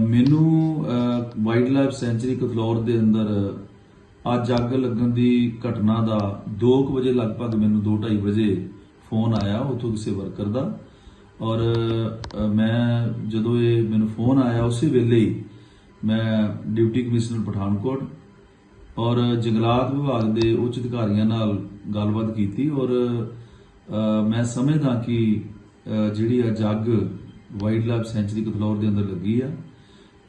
ਮੈਨੂੰ wild life sanctuary ਕਥਲੌਰ ਦੇ ਅੰਦਰ ਅੱਜ ਅੱਗ ਲੱਗਣ ਦੀ ਘਟਨਾ ਦਾ 2 ਵਜੇ ਲਗਭਗ ਮੈਨੂੰ 2:30 ਵਜੇ ਫੋਨ ਆਇਆ ਉਥੋਂ ਕਿਸੇ ਵਰਕਰ ਦਾ ਔਰ ਮੈਂ ਜਦੋਂ ਇਹ ਮੈਨੂੰ ਫੋਨ ਆਇਆ ਉਸੇ ਵੇਲੇ ਹੀ ਮੈਂ ਡਿਪਟੀ ਕਮਿਸ਼ਨਰ ਪਠਾਨਕੋਟ ਔਰ ਜੰਗਲਾਤ ਵਿਭਾਗ ਦੇ ਉੱਚ ਅਧਿਕਾਰੀਆਂ ਨਾਲ ਗੱਲਬਾਤ ਕੀਤੀ ਔਰ ਮੈਂ ਸਮਝਦਾ ਕਿ ਜਿਹੜੀ ਆ ਜੱਗ ਵਾਈਲਡ ਲਾਈਫ ਸੈਂਚੁਰੀ ਕਥਲੌਰ ਦੇ ਅੰਦਰ ਲੱਗੀ ਆ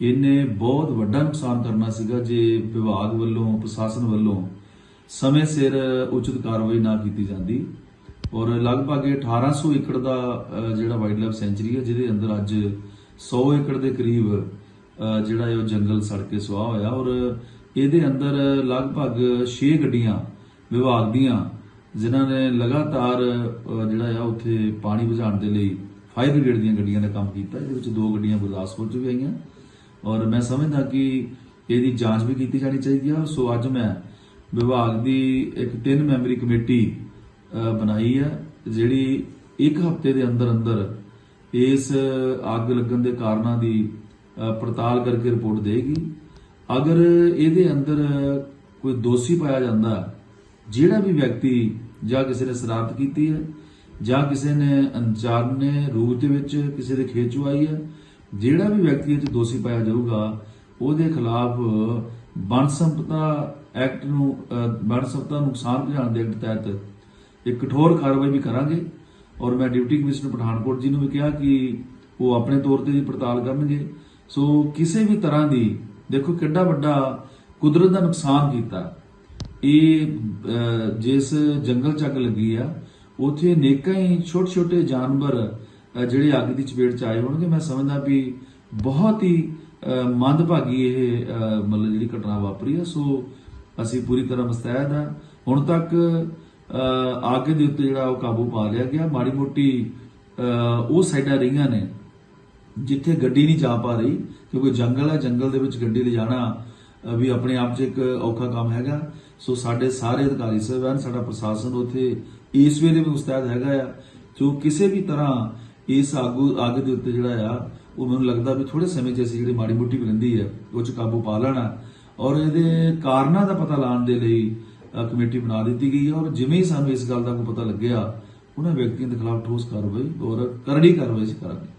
ਇਹਨੇ ਬਹੁਤ ਵੱਡਾ ਨੁਕਸਾਨ ਕਰਨਾ ਸੀਗਾ ਜੇ ਵਿਭਾਗ ਵੱਲੋਂ, ਪ੍ਰਸ਼ਾਸਨ ਵੱਲੋਂ ਸਮੇਂ ਸਿਰ ਉਚਿਤ ਕਾਰਵਾਈ ਨਾ ਕੀਤੀ ਜਾਂਦੀ। ਔਰ ਲਗਭਗ ਇਹ 1800 ਏਕੜ ਦਾ ਜਿਹੜਾ ਵਾਈਲਡ ਲਾਈਫ ਸੈਂਚੁਰੀ ਹੈ, ਜਿਹਦੇ ਅੰਦਰ ਅੱਜ 100 ਏਕੜ ਦੇ ਕਰੀਬ ਜਿਹੜਾ ਇਹ ਉਹ ਜੰਗਲ ਸੜ ਕੇ ਸੁਆਹ ਹੋਇਆ। ਔਰ ਇਹਦੇ ਅੰਦਰ ਲਗਭਗ 6 ਗੱਡੀਆਂ ਵਿਭਾਗ ਦੀਆਂ, ਜਿਨ੍ਹਾਂ ਨੇ ਲਗਾਤਾਰ ਜਿਹੜਾ ਆ ਉੱਥੇ ਪਾਣੀ ਬੁਝਾਉਣ ਦੇ ਲਈ ਫਾਇਰ ਬ੍ਰਿਗੇਡ ਦੀਆਂ ਗੱਡੀਆਂ ਦਾ ਕੰਮ ਕੀਤਾ। ਇਹਦੇ ਵਿੱਚ ਦੋ ਗੱਡੀਆਂ ਗੁਰਦਾਸਪੁਰ ਚ ਵੀ ਆਈਆਂ। ਔਰ ਮੈਂ ਸਮਝਦਾ ਕਿ ਇਹਦੀ ਜਾਂਚ ਵੀ ਕੀਤੀ ਜਾਣੀ ਚਾਹੀਦੀ ਆ। ਸੋ ਅੱਜ ਮੈਂ ਵਿਭਾਗ ਦੀ ਇੱਕ ਤਿੰਨ ਮੈਂਬਰੀ ਕਮੇਟੀ ਬਣਾਈ ਹੈ ਜਿਹੜੀ ਇੱਕ ਹਫ਼ਤੇ ਦੇ ਅੰਦਰ ਅੰਦਰ ਇਸ ਅੱਗ ਲੱਗਣ ਦੇ ਕਾਰਨਾਂ ਦੀ ਪੜਤਾਲ ਕਰਕੇ ਰਿਪੋਰਟ ਦੇਗੀ। ਅਗਰ ਇਹਦੇ ਅੰਦਰ ਕੋਈ ਦੋਸ਼ੀ ਪਾਇਆ ਜਾਂਦਾ, ਜਿਹੜਾ ਵੀ ਵਿਅਕਤੀ ਜਾਂ ਕਿਸੇ ਨੇ ਸ਼ਰਾਰਤ ਕੀਤੀ ਹੈ ਜਾਂ ਕਿਸੇ ਨੇ ਅਣਜਾਣੇ ਰੂਪ ਦੇ ਵਿੱਚ ਕਿਸੇ ਦੇ ਖੇਤ ਚੋਂ ਆਈ ਹੈ ਜਿਹੜਾ ਵੀ ਵਿਅਕਤੀ ਇਹ 'ਚ ਦੋਸ਼ੀ ਪਾਇਆ ਜਾਊਗਾ ਉਹਦੇ ਖਿਲਾਫ ਬਣ ਸੰਪਦਾ ਐਕਟ ਨੂੰ ਅ, ਬਣ ਸੰਪਦਾ ਨੁਕਸਾਨ ਪਹੁੰਚਾਉਣ ਦੇ ਐਕਟ ਤਹਿਤ ਇੱਕ ਕਠੋਰ ਕਾਰਵਾਈ ਵੀ ਕਰਾਂਗੇ। ਔਰ ਮੈਂ ਡਿਪਟੀ ਕਮਿਸ਼ਨਰ ਪਠਾਨਕੋਟ ਜੀ ਨੂੰ ਵੀ ਕਿਹਾ ਕਿ ਉਹ ਆਪਣੇ ਤੌਰ ਤੇ ਦੀ ਪੜਤਾਲ ਕਰਨਗੇ। ਸੋ ਕਿਸੇ ਵੀ ਤਰ੍ਹਾਂ ਦੀ ਦੇਖੋ ਕਿੰਨਾ ਵੱਡਾ ਕੁਦਰਤ ਦਾ ਨੁਕਸਾਨ ਕੀਤਾ। ਇਹ ਜਿਸ ਜੰਗਲ ਚੱਕ ਲੱਗੀ ਆ ਉਥੇ ਨੇਕਾਂ ਹੀ ਛੋਟੇ ਛੋਟੇ ਜਾਨਵਰ ਜਿਹੜੇ ਅੱਗ ਦੀ ਚਪੇਟ ਚ ਆਏ ਹੋਣਗੇ ਮੈਂ ਸਮਝਦਾ ਵੀ ਬਹੁਤ ਹੀ ਮੰਦਭਾਗੀ ਇਹ ਮਤਲਬ ਜਿਹੜੀ ਘਟਨਾ ਵਾਪਰੀ ਹੈ ਸੋ ਅਸੀਂ ਪੂਰੀ ਤਰ੍ਹਾਂ ਮੁਸਤੈਦ ਆ। ਹੁਣ ਤੱਕ ਅਹ, ਅੱਗ ਦੇ ਉੱਤੇ ਜਿਹੜਾ ਉਹ ਕਾਬੂ ਪਾ ਲਿਆ ਗਿਆ। ਮਾੜੀ ਮੋਟੀ ਉਹ ਸਾਈਡਾਂ ਰਹੀਆਂ ਨੇ ਜਿੱਥੇ ਗੱਡੀ ਨਹੀਂ ਜਾ ਪਾ ਰਹੀ ਕਿਉਂਕਿ ਜੰਗਲ ਹੈ ਜੰਗਲ ਦੇ ਵਿੱਚ ਗੱਡੀ ਲਿਜਾਣਾ ਵੀ ਆਪਣੇ ਆਪ 'ਚ ਇੱਕ ਔਖਾ ਕੰਮ ਹੈਗਾ। ਸੋ ਸਾਡੇ ਸਾਰੇ ਅਧਿਕਾਰੀ ਸਾਹਿਬਾਨ ਸਾਡਾ ਪ੍ਰਸ਼ਾਸਨ ਉੱਥੇ ਇਸ ਵੇਲੇ ਵੀ ਮੁਸਤੈਦ ਹੈਗਾ ਆ। ਜੋ ਕਿਸੇ ਵੀ ਤਰ੍ਹਾਂ ਇਸ ਆਗੂ ਅੱਗ ਦੇ ਉੱਤੇ ਜਿਹੜਾ ਆ, ਉਹ ਮੈਨੂੰ ਲੱਗਦਾ ਵੀ ਥੋੜੇ ਸਮੇਂ 'ਚ ਅਸੀਂ ਜਿਹੜੀ ਮਾੜੀ ਮੁੱਟੀ ਰਹਿੰਦੀ ਹੈ ਉਹ 'ਚ ਕਾਬੂ ਪਾ ਲੈਣਾ। ਔਰ ਇਹਦੇ ਕਾਰਨਾਂ ਦਾ ਪਤਾ ਲਾਉਣ ਦੇ ਲਈ ਕਮੇਟੀ ਬਣਾ ਦਿੱਤੀ ਗਈ ਹੈ ਔਰ ਜਿਵੇਂ ਹੀ ਸਾਨੂੰ ਇਸ ਗੱਲ ਦਾ ਕੋਈ ਪਤਾ ਲੱਗਿਆ, ਉਹਨਾਂ ਵਿਅਕਤੀਆਂ ਦੇ ਖਿਲਾਫ ਠੋਸ ਕਾਰਵਾਈ ਔਰ ਕਰੜੀ ਕਾਰਵਾਈ ਅਸੀਂ ਕਰਾਂਗੇ।